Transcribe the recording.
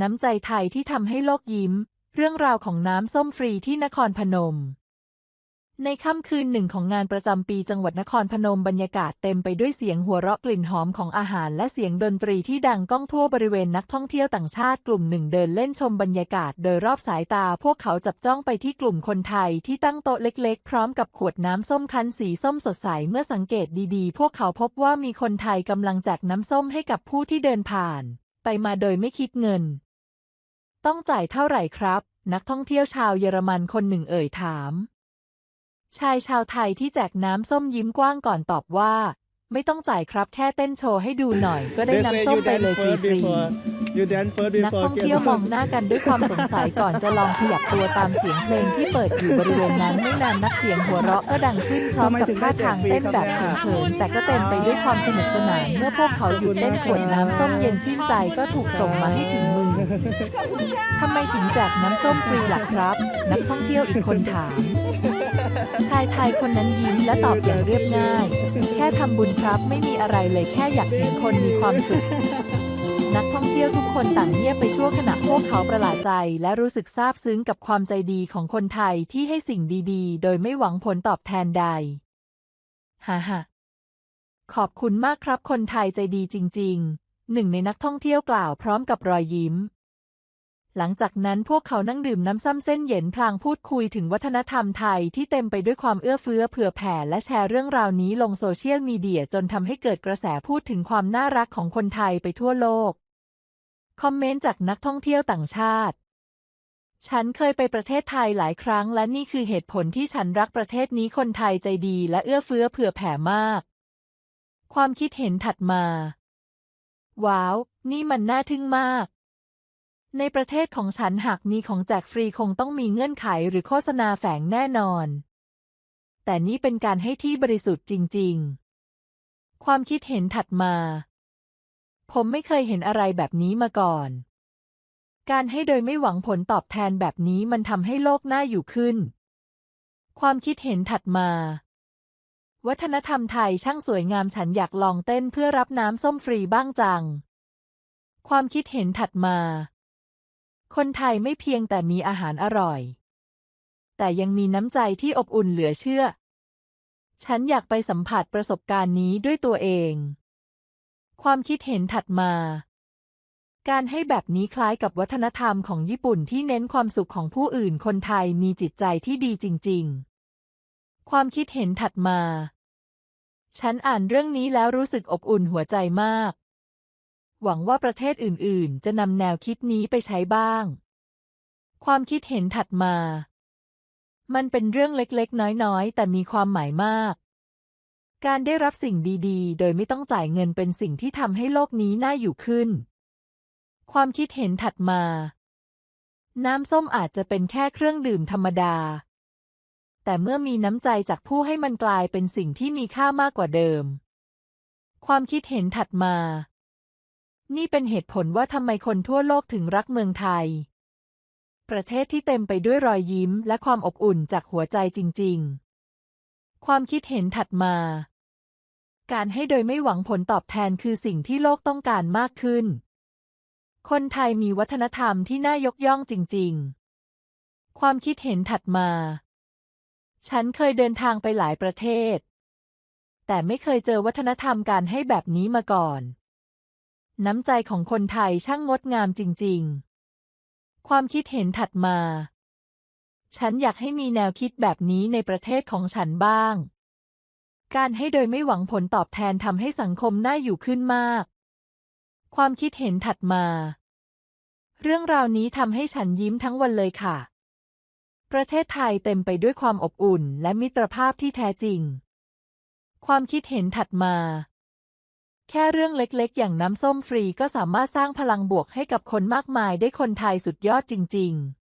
น้ำใจไทยที่ทำให้โลกยิ้ม เรื่องราวของน้ำส้มฟรีที่นครพนม ในค่ำคืนหนึ่งของงานประจำปีจังหวัดนครพนมบรรยากาศเต็มไปด้วยเสียงหัวเราะกลิ่นหอมของอาหารและเสียงดนตรีที่ดังก้องทั่วบริเวณนักท่องเที่ยวต่างชาติกลุ่มหนึ่งเดินเล่นชมบรรยากาศโดยรอบสายตาพวกเขาจับจ้องไปที่กลุ่มคนไทยที่ตั้งโต๊ะเล็กๆ พร้อมกับขวดน้ำส้มคั้นสีส้มสดใสเมื่อสังเกตดีๆ พวกเขาพบว่ามีคนไทยกำลังแจกน้ำส้มให้กับผู้ที่เดินผ่าน ไปมาโดยไม่คิดเงิน ต้องจ่ายเท่าไหร่ครับ นักท่องเที่ยวชาวเยอรมันคนหนึ่งเอ่ยถาม ชายชาวไทยที่แจกน้ำส้มยิ้มกว้างก่อนตอบว่า ไม่ต้องจ่ายครับแค่เต้นโชว์ให้ดูหน่อย ก็ได้ They น้ำ say ส้ม you ไปเลย dance ฟรี first ๆ before you dance first นัก before ท่องเที่ยวมองหน้ากันด้วยความสงสัยก่อนจะลองขยับตัวตามเสียงเพลงที่เปิดอยู่บริเวณนั้นไม่นานนักเสียงหัวเราะก็ดังขึ้นพร้อมกับท่าทางเต้นแบบเขินๆแต่ก็เต็มไปด้วยความสนุกสนาน เมื่อพวกเขาหยุดเต้นขวดน้ำส้มเย็นชื่นใจก็ถูกส่งมาให้ถึงมือทำไมถึงแจกน้ำส้มฟรีล่ะครับ นักท่องเที่ยวอีกคนถาม ชายไทยคนนั้นยิ้มและตอบอย่างเรียบง่าย แค่ทำบุญครับไม่มีอะไรเลยแค่อยากเห็นคนมีความสุข นักท่องเที่ยวทุกคนต่างเงียบไปชั่วขณะพวกเขาประหลาดใจ และรู้สึกซาบซึ้งกับความใจดีของคนไทยที่ให้สิ่งดีๆ โดยไม่หวังผลตอบแทนใดฮ่าฮ่าขอบคุณมากครับคนไทยใจดีจริง ๆ หนึ่งในนักท่องเที่ยวกล่าวพร้อมกับรอยยิ้ม หลังจากนั้นพวกเขานั่งดื่มน้ำซ้ำเส้นเย็นพลางพูดคุยถึงวัฒนธรรมไทยที่เต็มไปด้วยความเอื้อเฟื้อเผื่อแผ่และแชร์เรื่องราวนี้ลงโซเชียลมีเดียจนทำให้เกิดกระแสพูดถึงความน่ารักของคนไทยไปทั่วโลก คอมเมนต์จากนักท่องเที่ยวต่างชาติ ฉันเคยไปประเทศไทยหลายครั้งและนี่คือเหตุผลที่ฉันรักประเทศนี้คนไทยใจดีและเอื้อเฟื้อเผื่อแผ่มาก ความคิดเห็นถัดมา ว้าว นี่มันน่าทึ่งมาก ในประเทศของฉันหากมีของแจกฟรีคงต้องมีเงื่อนไขหรือโฆษณาแฝงแน่นอน แต่นี่เป็นการให้ที่บริสุทธิ์จริง ๆ ความคิดเห็นถัดมา ผมไม่เคยเห็นอะไรแบบนี้มาก่อน การให้โดยไม่หวังผลตอบแทนแบบนี้มันทำให้โลกน่าอยู่ขึ้น ความคิดเห็นถัดมา วัฒนธรรมไทยช่างสวยงามฉันอยากลองเต้นเพื่อรับน้ำส้มฟรีบ้างจัง ความคิดเห็นถัดมา คนไทยไม่เพียงแต่มีอาหารอร่อย แต่ยังมีน้ำใจที่อบอุ่นเหลือเชื่อ ฉันอยากไปสัมผัสประสบการณ์นี้ด้วยตัวเอง ความคิดเห็นถัดมา การให้แบบนี้คล้ายกับวัฒนธรรมของญี่ปุ่นที่เน้นความสุขของผู้อื่น คนไทยมีจิตใจที่ดีจริง ๆ ความคิดเห็นถัดมา ฉันอ่านเรื่องนี้แล้วรู้สึกอบอุ่นหัวใจมาก หวังว่าประเทศอื่นๆ จะนำแนวคิดนี้ไปใช้บ้าง ความคิดเห็นถัดมา มันเป็นเรื่องเล็กๆ น้อยๆ แต่มีความหมายมาก การได้รับสิ่งดีๆ โดยไม่ต้องจ่ายเงินเป็นสิ่งที่ทำให้โลกนี้น่าอยู่ขึ้น ความคิดเห็นถัดมา น้ำส้มอาจจะเป็นแค่เครื่องดื่มธรรมดา แต่เมื่อมีน้ำใจจากผู้ให้มันกลายเป็นสิ่งที่มีค่ามากกว่าเดิม ความคิดเห็นถัดมา นี่เป็นเหตุผลว่าทำไมคนทั่วโลกถึงรักเมืองไทย ประเทศที่เต็มไปด้วยรอยยิ้มและความอบอุ่นจากหัวใจจริง ๆ ความคิดเห็นถัดมา การให้โดยไม่หวังผลตอบแทนคือสิ่งที่โลกต้องการมากขึ้น คนไทยมีวัฒนธรรมที่น่ายกย่องจริง ๆ ความคิดเห็นถัดมา ฉันเคยเดินทางไปหลายประเทศ แต่ไม่เคยเจอวัฒนธรรมการให้แบบนี้มาก่อน น้ำใจของคนไทยช่างงดงามจริง ๆ ความคิดเห็นถัดมา ฉันอยากให้มีแนวคิดแบบนี้ในประเทศของฉันบ้าง การให้โดยไม่หวังผลตอบแทนทำให้สังคมน่าอยู่ขึ้นมาก ความคิดเห็นถัดมา เรื่องราวนี้ทำให้ฉันยิ้มทั้งวันเลยค่ะ ประเทศไทยเต็มไปด้วยความอบอุ่นและมิตรภาพที่แท้จริง ความคิดเห็นถัดมา แค่เรื่องเล็กๆ อย่างน้ำส้มฟรีก็สามารถสร้างพลังบวกให้กับคนมากมายได้คนไทยสุดยอดจริง ๆ